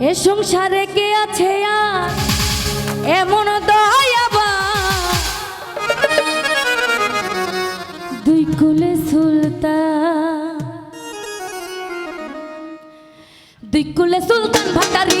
এ সংসারে কে আছে আর? এমন দয়াবা দুই কুলে সুলতান। দুই কুলে সুলতান ভান্ডারি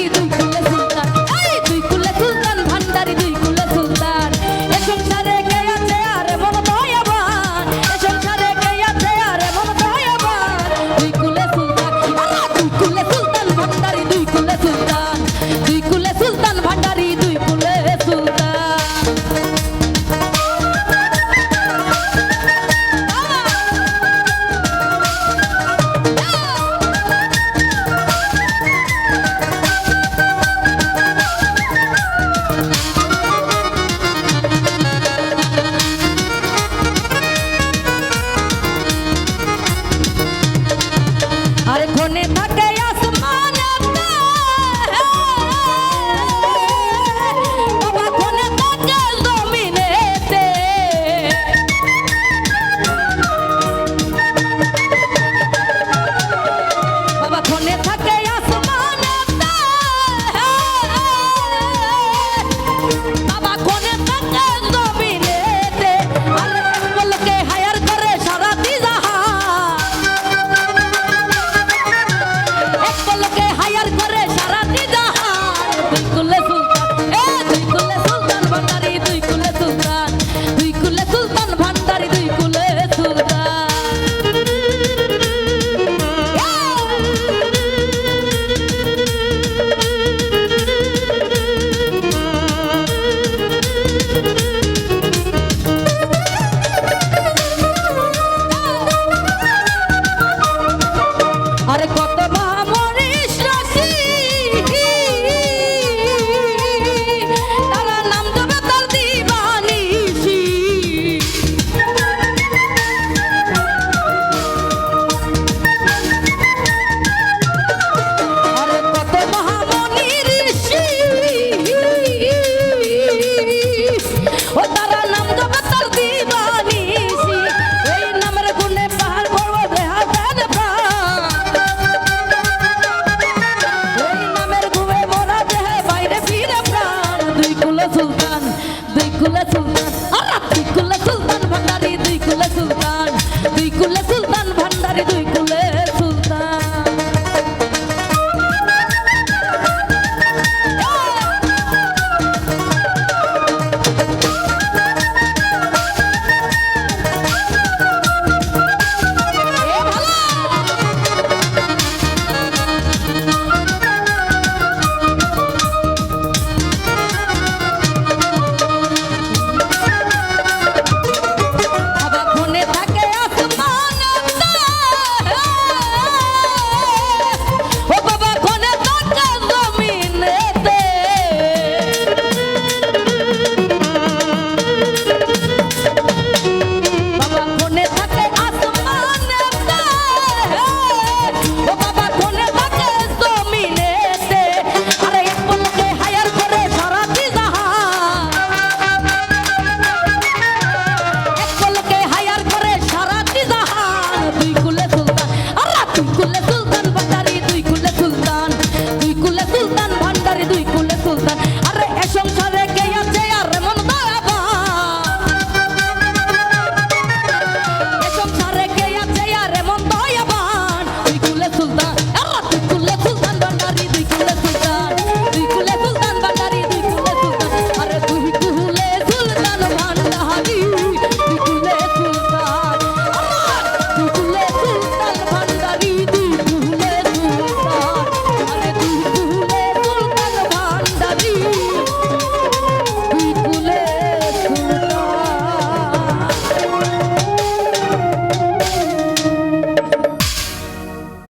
তুই